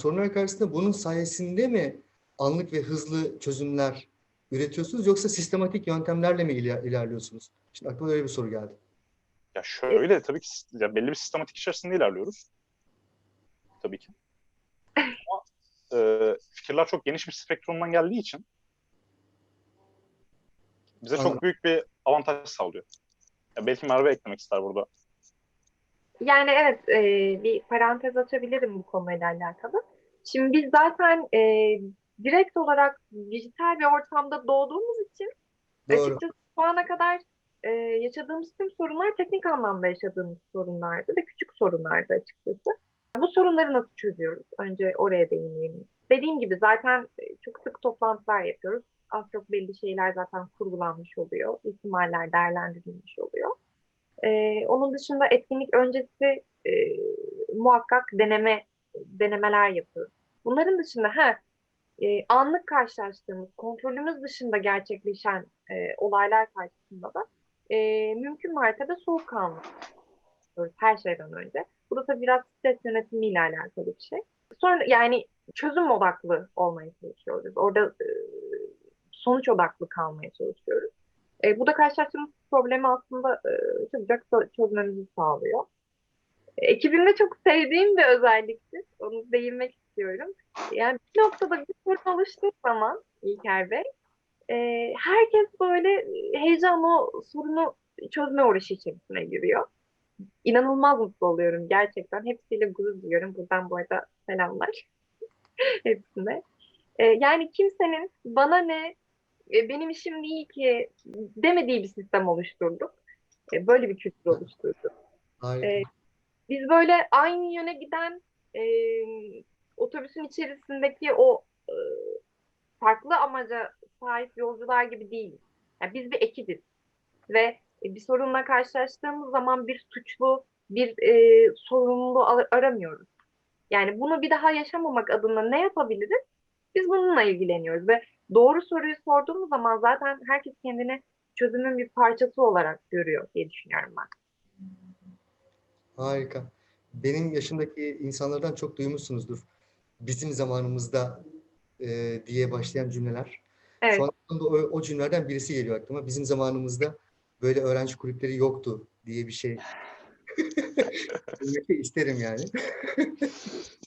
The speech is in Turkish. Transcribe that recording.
sorunlar karşısında bunun sayesinde mi anlık ve hızlı çözümler üretiyorsunuz yoksa sistematik yöntemlerle mi iler- ilerliyorsunuz? Şimdi aklıma öyle bir soru geldi. Ya şöyle tabii ki ya belli bir sistematik içerisinde ilerliyoruz. Tabii ki. Ama e, fikirler çok geniş bir spektrumdan geldiği için bize Anladım. çok büyük bir avantaj sağlıyor. Ya belki Merve eklemek ister burada. Yani evet e, bir parantez açabilirim bu konuyla alakalı. Şimdi biz zaten e, direkt olarak dijital bir ortamda doğduğumuz için Doğru. açıkçası şu ana kadar e, yaşadığımız tüm sorunlar teknik anlamda yaşadığımız sorunlardı ve küçük sorunlardı açıkçası. Bu sorunları nasıl çözüyoruz? Önce oraya değineyim. Dediğim gibi zaten e, çok sık toplantılar yapıyoruz. Az çok belli şeyler zaten kurgulanmış oluyor. İhtimaller değerlendirilmiş oluyor. Ee, onun dışında etkinlik öncesi e, muhakkak deneme denemeler yapıyoruz. Bunların dışında ha e, anlık karşılaştığımız, kontrolümüz dışında gerçekleşen e, olaylar karşısında da e, mümkün mertebe soğukkanlı her şeyden önce. Bu da tabii biraz stres yönetimiyle alakalı bir şey. Sonra yani çözüm odaklı olmaya çalışıyoruz. Orada e, sonuç odaklı kalmaya çalışıyoruz. E, bu da karşılaştığımız problemi aslında e, çabucak çö- çözmemizi sağlıyor. Ekibimde çok sevdiğim bir özelliktir. Onu değinmek istiyorum. Yani bir noktada bir sorun oluştuğu zaman İlker Bey, e, herkes böyle heyecanla o sorunu çözme uğraşı içerisine giriyor. İnanılmaz mutlu oluyorum gerçekten. Hepsiyle gurur duyuyorum. Buradan bu arada selamlar hepsine. E, yani kimsenin bana ne, e, benim işim değil ki demediği bir sistem oluşturduk. E, Böyle bir kültür oluşturduk. Harika. E, Biz böyle aynı yöne giden e, otobüsün içerisindeki o e, farklı amaca sahip yolcular gibi değiliz. Yani biz bir ekibiz ve e, bir sorunla karşılaştığımız zaman bir suçlu, bir e, sorumlu ar- aramıyoruz. Yani bunu bir daha yaşamamak adına ne yapabiliriz? Biz bununla ilgileniyoruz ve doğru soruyu sorduğumuz zaman zaten herkes kendini çözümün bir parçası olarak görüyor diye düşünüyorum ben. Harika. Benim yaşımdaki insanlardan çok duymuşsunuzdur. Bizim zamanımızda e, diye başlayan cümleler. Evet. Şu anda o, o cümlelerden birisi geliyor aklıma. Bizim zamanımızda böyle öğrenci kulüpleri yoktu diye bir şey. İsterim yani.